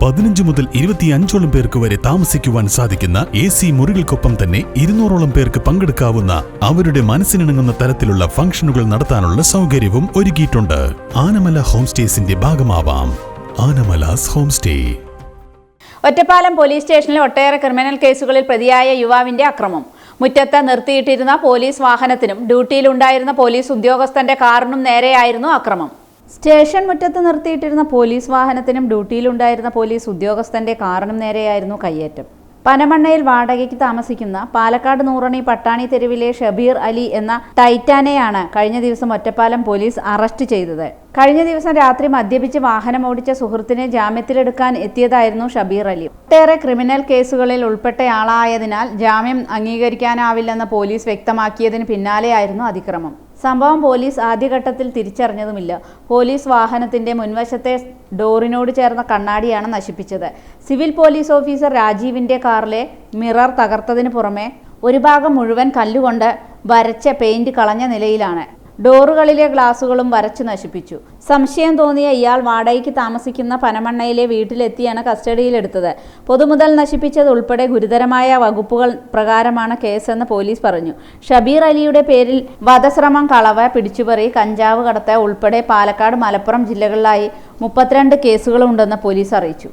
പതിനഞ്ച് മുതൽ ഇരുപത്തിയഞ്ചോളം പേർക്ക് വരെ താമസിക്കുവാൻ സാധിക്കുന്ന എ സി മുറികൾക്കൊപ്പം തന്നെ ഇരുന്നൂറോളം പേർക്ക് പങ്കെടുക്കാവുന്ന അവരുടെ മനസ്സിനിണങ്ങുന്ന തരത്തിലുള്ള ഫംഗ്ഷനുകൾ നടത്താനുള്ള സൗകര്യവും ഒരുക്കിയിട്ടുണ്ട്. ആനമല ഹോം സ്റ്റേസിന്റെ ഭാഗമാവാം. Anamalas home stay Ottapalam police സ്റ്റേഷനിലെ ഒട്ടേറെ ക്രിമിനൽ കേസുകളിൽ പ്രതിയായ യുവാവിന്റെ അക്രമം. മുറ്റത്ത് നിർത്തിയിട്ടിരുന്ന പോലീസ് വാഹനത്തിനും ഡ്യൂട്ടിയിലുണ്ടായിരുന്ന പോലീസ് ഉദ്യോഗസ്ഥന്റെ കാറിനും നേരെയായിരുന്നു അക്രമം. സ്റ്റേഷൻ മുറ്റത്ത് നിർത്തിയിട്ടിരുന്ന പോലീസ് വാഹനത്തിനും ഡ്യൂട്ടിയിലുണ്ടായിരുന്ന പോലീസ് ഉദ്യോഗസ്ഥന്റെ കാറിനും നേരെയായിരുന്നു കയ്യേറ്റം. പനമണ്ണയിൽ വാടകയ്ക്ക് താമസിക്കുന്ന പാലക്കാട് നൂറണി പട്ടാണി തെരുവിലെ ഷബീർ അലി എന്ന ടൈറ്റാനെയാണ് കഴിഞ്ഞ ദിവസം ഒറ്റപ്പാലം പോലീസ് അറസ്റ്റ് ചെയ്തത്. കഴിഞ്ഞ ദിവസം രാത്രി മദ്യപിച്ച് വാഹനം ഓടിച്ച സുഹൃത്തിനെ ജാമ്യത്തിലെടുക്കാൻ എത്തിയതായിരുന്നു ഷബീർ അലി. ഒട്ടേറെ ക്രിമിനൽ കേസുകളിൽ ഉൾപ്പെട്ടയാളായതിനാൽ ജാമ്യം അംഗീകരിക്കാനാവില്ലെന്ന് പോലീസ് വ്യക്തമാക്കിയതിന് പിന്നാലെയായിരുന്നു അതിക്രമം. സംഭവം പോലീസ് ആദ്യഘട്ടത്തിൽ തിരിച്ചറിഞ്ഞതുമില്ല. പോലീസ് വാഹനത്തിന്റെ മുൻവശത്തെ ഡോറിനോട് ചേർന്ന കണ്ണാടിയാണ് നശിപ്പിച്ചത്. സിവിൽ പോലീസ് ഓഫീസർ രാജീവിന്റെ കാറിലെ മിറർ തകർത്തതിന് പുറമെ ഒരു ഭാഗം മുഴുവൻ കല്ലുകൊണ്ട് വരച്ച പെയിന്റ് കളഞ്ഞ നിലയിലാണ്. ഡോറുകളിലെ ഗ്ലാസുകളും വരച്ചു നശിപ്പിച്ചു. സംശയം തോന്നിയ ഇയാൾ വാടകയ്ക്ക് താമസിക്കുന്ന പനമണ്ണയിലെ വീട്ടിലെത്തിയാണ് കസ്റ്റഡിയിലെടുത്തത്. പൊതുമുതൽ നശിപ്പിച്ചത് ഉൾപ്പെടെ ഗുരുതരമായ വകുപ്പുകൾ പ്രകാരമാണ് കേസെന്ന് പോലീസ് പറഞ്ഞു. ഷബീർ അലിയുടെ പേരിൽ വധശ്രമം കളവ പിടിച്ചുപറി കഞ്ചാവ് കടത്ത് ഉൾപ്പെടെ പാലക്കാട് മലപ്പുറം ജില്ലകളിലായി മുപ്പത്തിരണ്ട് കേസുകളുണ്ടെന്ന് പോലീസ് അറിയിച്ചു.